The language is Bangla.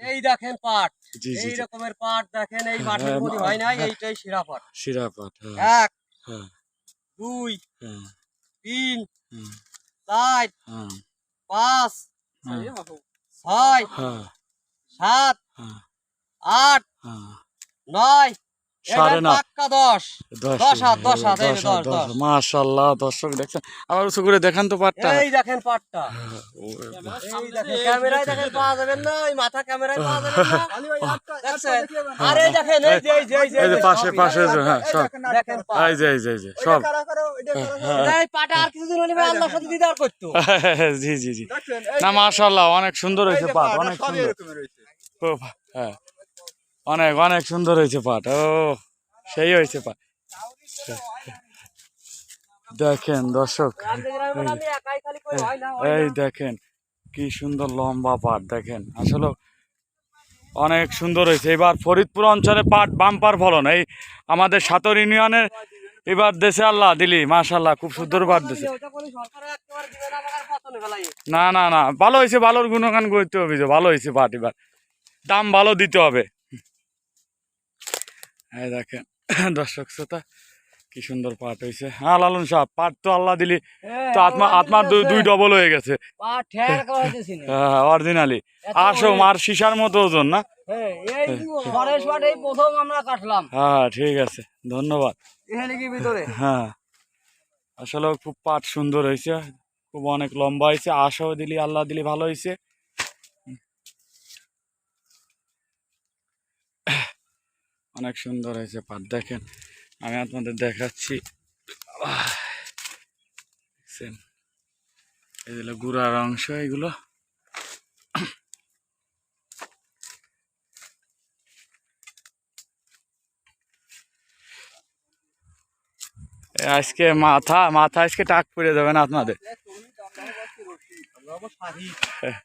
এই দেখেন পাট। এই রকমের পাট দেখেন এই মাঠের হ্যাঁ, মধ্যে হয় নাই হ্যাঁ। এইটাই শিরা পাট। শিরা পাট এক হ্যাঁ। দুই হ্যাঁ। তিন হ্যাঁ, চার হ্যাঁ। পাঁচ হ্যাঁ, ছয় হ্যাঁ। সাত হ্যাঁ। আট হ্যাঁ। নয় সাড়ে। মাশাল্লাহ দর্শক দেখছেন আবার উঁচু করে দেখান তো পাটটা। এই দেখেন পাটটা। ওরে বাহ। এই দেখেন ক্যামেরায় দেখেন পাওয়া যাবেন না ওই মাথা ক্যামেরায় পাওয়া যাবেন না। দেখছেন? দেখেন এই যে এই যে এই যে পাশে পাশে হ্যাঁ সব। এই যে এই যে এই যে সব। এই পাটা আর কিছুদিন হলে ভাই আল্লাহর সাথে দিদার করতো। জি জি জি। না মাশাল্লাহ অনেক সুন্দর হয়েছে পাট অনেক সুন্দর। হ্যাঁ। অনেক অনেক সুন্দর হয়েছে পাট। ও, সেই হয়েছে পাট। দেখেন দর্শক, এই দেখেন কি সুন্দর লম্বা পাট, দেখেন। আসলে অনেক সুন্দর হয়েছে। এবার ফরিদপুর অঞ্চলে পাট বাম্পার ফলন, এই আমাদের সাতর ইউনিয়নের এবার দেশে আল্লাহ দিলি মাশাল্লাহ খুব সুন্দর পাট ফেলাই না না না, ভালো হয়েছে, ভালোর গুণগান করতে হবে ভালো হয়েছে পাট এবার। দাম ভালো দিতে হবে। এই দেখেন দর্শক শ্রোতা কি সুন্দর পাট হয়েছে হ্যাঁ লালন সাহ পাট তো আল্লাহ দিলি তো আত্মা আত্মার দুই- ডবল হয়ে গেছে। হ্যাঁ অরিজিনালি আসো মার শিশার মতো ওজন না? হ্যাঁ, হ্যাঁ ঠিক আছে ধন্যবাদ। হ্যাঁ আসলে খুব পাট সুন্দর হয়েছে খুব অনেক লম্বা হয়েছে আশাও দিলি আল্লাহ দিলি ভালো হয়েছে অনেক সুন্দর হয়েছে পাট, দেখেন। আমি আপনাদের দেখাচ্ছি। এগুলো গুড়ার অংশ, এগুলো। আজকে মাথা মাথা আজকে টাক পড়ে যাবে না আপনাদের? হ্যাঁ।